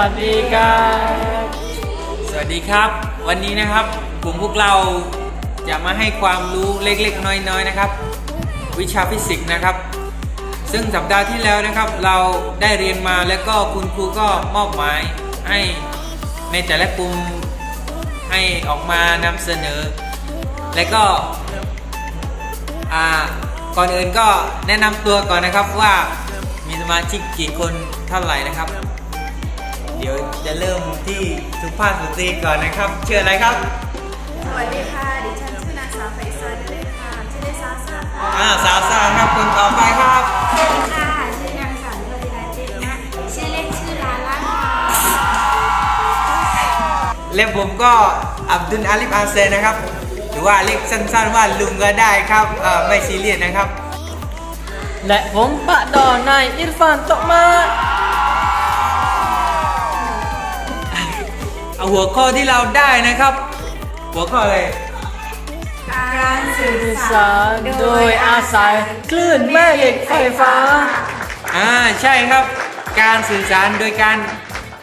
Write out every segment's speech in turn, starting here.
วัสดีครับ สวัสดีครับ วันนี้นะครับกลุ่มพวกเราจะมาให้ความรู้เล็กๆ น้อยๆนะครับ วิชาฟิสิกส์นะครับ ซึ่งสัปดาห์ที่แล้วนะครับ เราได้เรียนมาแล้วก็คุณครูก็มอบหมายให้ในแต่ละกลุ่มให้ออกมานำเสนอ และก็อ่าก่อนอื่นก็แนะนำตัวก่อนนะครับว่ามีสมาชิกกี่คนเท่าไหร่นะครับ เดี๋ยวจะเริ่มที่สุภาพสตรีก่อนนะครับชื่ออะไรครับ สวัสดีค่ะ ดิฉันชื่อนางสาวไฟซอนเลยค่ะ ชื่อเล่นซาซ่าค่ะอ่าสาวซ่าครับคนต่อไปครับ สวัสดีค่ะ ชื่อนางสาวเวลาเจนะ ชื่อเล่นชื่อลาล่าค่ะและผมก็อับดุลอาลิฟอาเซนนะครับ หรือว่าเรียกสั้นๆว่าลุงก็ได้ครับเอ่อไม่ซีเรียสนะครับ และผมปะดอนนายอิรฟานตกมา หัวข้อที่เราได้นะครับ หัวข้ออะไร การสื่อสื่อสาสารรโดยอาศัยคลื่นแม่เหล็กไฟฟ้า อ่าใช่ครับ การสื่อสารโดยการ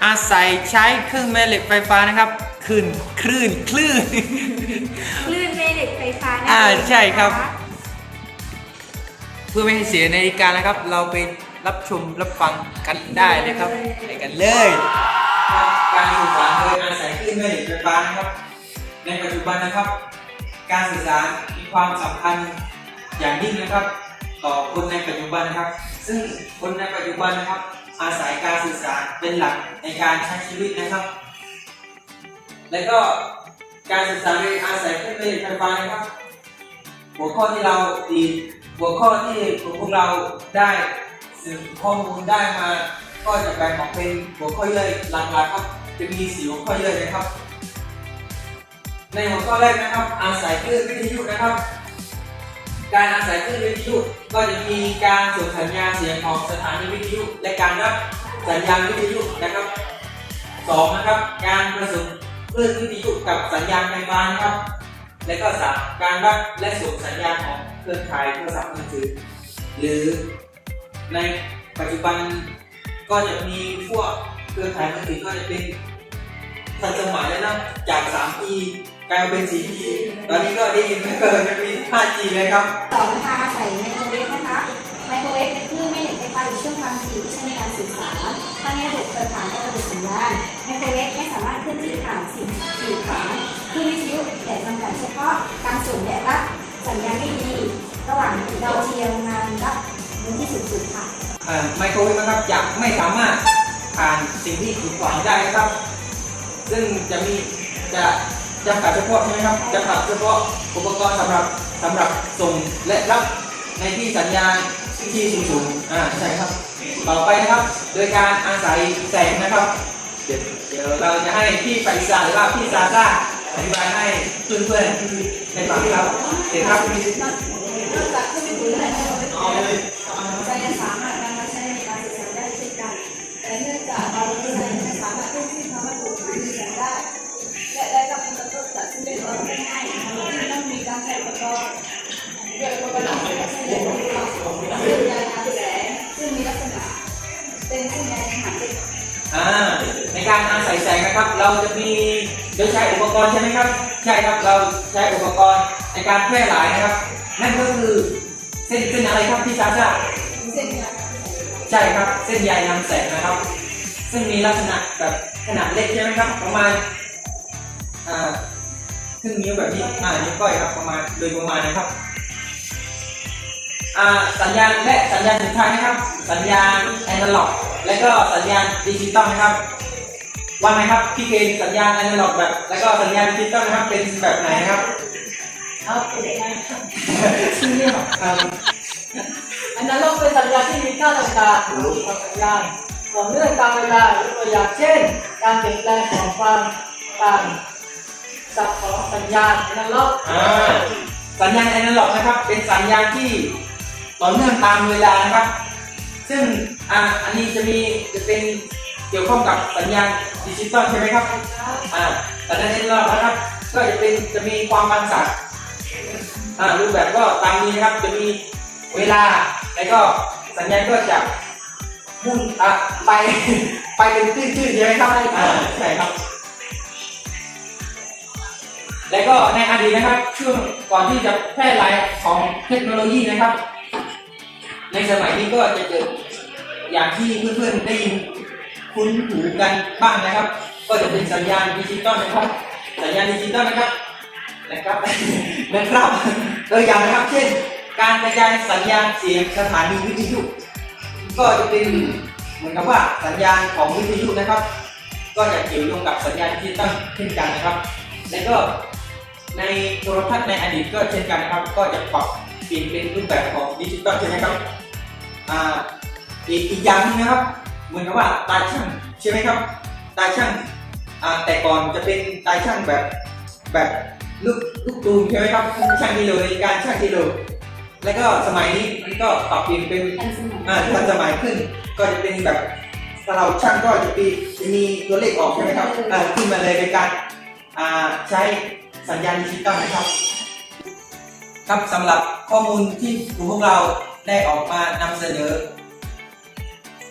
อาศัยใช้เครื่องแม่เหล็กไฟฟ้านะครับคลื่นคลื่นคลื่น คลื่นแม่เหล็กไฟฟ้านั่นอ่าเงใช่ครับ นะะเพื่อไม่ให้เสียนาฬิกานะครับ เราไปรับชมรับฟังกันได้เลยครับไปกันเลย การสื่อสารโดยอาศัยคลื่นแม่เหล็กไฟฟ้านะครับ ในปัจจุบันนะครับ การสื่อสารมีความสำคัญอย่างยิ่งนะครับ ต่อคนในปัจจุบันนะครับ ซึ่งคนในปัจจุบันนะครับ อาศัยการสื่อสารเป็นหลักในการใช้ชีวิตนะครับ และก็การสื่อสารโดยอาศัยคลื่นแม่เหล็กไฟฟ้านะครับ หัวข้อที่เราดีหัวข้อที่พวกเราได้สืบข้อมูลได้มา ก็จะแบ่งออกเป็นหัวข้อย่อยหลักๆครับ จะมีสี่หัวข้อย่อยนะครับ ในหัวข้อแรกนะครับ อาศัยคลื่นวิทยุนะครับ การอาศัยคลื่นวิทยุก็จะมีการส่งสัญญาณเสียงของสถานีวิทยุ และการรับสัญญาณวิทยุนะครับสองนะครับการประสานคลื่นวิทยุกับสัญญาณไฟฟ้านะครับ และก็สามการรับและส่งสัญญาณของเครือข่ายโทรศัพท์มือถือหรือในปัจจุบัน ก็จะมีพวกเครือข่ายมือถือก็จะเป็นทันสมัยแล้วนะจาก 3G กลายมาเป็น 4G ตอนนี้ก็ได้ยินว่าจะมี 5G เลยครับ ต่อนะคะอาศัยไมโครเวฟนะคะ ไมโครเวฟเป็นคลื่นแม่เหล็กไฟฟ้าอยู่ช่วงความถี่ที่ใช้ในการสื่อสารถ้าในระบบเครือข่ายก็จะเป็นสัญญาณไมโครเวฟไม่สามารถเคลื่อนที่ผ่านสิ่งสื่อสารคลื่นวิทยุแต่จำกัดเฉพาะการส่งและรับสัญญาณที่ดี ระหว่างดาวเทียมงานรับพื้นที่สูงๆค่ะ ไมโครเวฟนะครับจะไม่สามารถผ่านสิ่งที่ขีดขวางได้นะครับ ซึ่งจะมีจะจำกัดเฉพาะใช่ไหมครับจำกัดเฉพาะอุปกรณ์สำหรับสำหรับส่งและรับในที่สัญญาณที่สูงๆอ่าใช่ครับ ต่อไปนะครับ โดยการอาศัยแสงนะครับ เดี๋ยวเดี๋ยวเราจะให้พี่ปริศาหรือว่าพี่ซาซ่าอธิบายให้เพื่อนๆในฟังครับเดี๋ยวครับ เนื่องจากเราไม่สามารถเคลื่ที่ทำให้ถูกสื่อสารได้ และได้รับผลกระทบจากซึ่งเป็นเราไม่ง่ายนะคะที่ต้องมีการใช้อุปกรณ์โดยอุปกรณ์หลักจะในการสื่อสารซึ่งยาทางแสงซึ่งมีลักษณะเป็นเส้นใยขนาดเล็กอ่าในการอาศัยแสงนะครับ เราจะมีโดยใช้อุปกรณ์ใช่ไหมครับ ใช่ครับเราใช้อุปกรณ์ในการแพร่หลายนะครับ นั่นก็คือเส้นเส้นอะไรครับพี่ซาซ่าเส้นใยใช่ครับเส้นใยนำแสงนะครับ ซึ่งมีลักษณะแบบขนาดเล็กใช่ไหมครับ ประมาณอ่าครึ่งนิ้วแบบนี้อ่านิ้วก้อยครับประมาณโดยประมาณนะครับอ่าสัญญาณและสัญญาณสุดท้ายนะครับ สัญญาณแอนะล็อก และก็สัญญาณดิจิตอลนะครับว่าไงครับพี่เคนสัญญาณแอนะล็อกแบบ แล้วก็สัญญาณดิจิตอลนะครับเป็นแบบไหนนะครับครับเป็นยังไงครับที่นี่อันนั้นเราเป็นสัญญาณที่มีค่าต่างๆหรือความสัญญาณ ต่อเนื่องตามเวลายกตัวอย่างเช่น การเปลี่ยนแปลงของความต่างสับของสัญญาณอนั้นล็อกสัญญาณแอนะล็อกนะครับ เป็นสัญญาณที่ต่อเนื่องตามเวลานะครับ ซึ่งอ่าอันนี้จะมีจะเป็นเกี่ยวข้องกับสัญญาณดิจิตอลใช่ไหมครับอ่าสัญญาณแอนะล็อกนะครับ ก็จะเป็นจะมีความบรรสัทอ่ารูปแบบก็ตามนี้นะครับจะมีเวลาแล้วก็สัญญาณก็จะ พุ่งอะไป ไปเป็นตื้นๆใช่ไหมครับอ่าใช่ครับ แล้วก็ในอดีตนะครับช่วงก่อนที่จะแพร่หลายของเทคโนโลยีนะครับ ในสมัยนี้ก็จะเกิดอย่างที่เพื่อนๆได้ยินคุ้นหูกันบ้างนะครับ ก็จะเป็นสัญญาณดิจิตอลนะครับ สัญญาณดิจิตอลนะครับนะครับนะครับตัวอย่างนะครับ เช่น การกระจายสัญญาณเสียงสถานีวิทยุ ก็จะเป็นเหมือนกับว่าสัญญาณของวิทยุนะครับ ก็จะเกี่ยวโยงกับสัญญาณดิจิตอลเช่นกันนะครับ และก็ในโทรทัศน์ในอดีตก็เช่นกันนะครับ ก็จะปรับเปลี่ยนเป็นรูปแบบของดิจิตอลใช่ไหมครับอ่าอีกอีกย่างนึงนะครับ เหมือนกับว่าตาช่างใช่ไหมครับตาช่างอ่าแต่ก่อนจะเป็นตาช่างแบบแบบลูกลูกตูมใช่ไหมครับช่างกิโลในการช่างกิโล แล้วก็สมัยนี้มันก็ปรับเปลี่ยนเป็นทันสมัยอ่าทันสมัยขึ้น ก็จะเป็นแบบถ้าเราช่างก็จะมีจะมีตัวเลขออกใช่ไหมครับอ่าขึ้นมาเลยในการอ่าใช้สัญญาณดิจิตอลนะครับ ครับสำหรับข้อมูลที่กลุ่มพวกเราได้ออกมานำเสนอ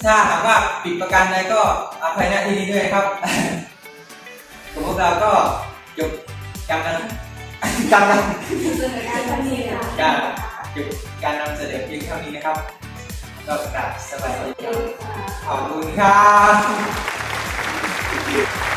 ถ้าหากว่าผิดประการใดก็อภัยหน้าที่นี้ด้วยนะครับกลุ่มพวกเราก็จบการนำการนำ เสนอการทันทีค่ะการ หยุดการนำเสนอเพียงเท่านี้นะครับก็กราบสวัสดีครับขอบคุณครับ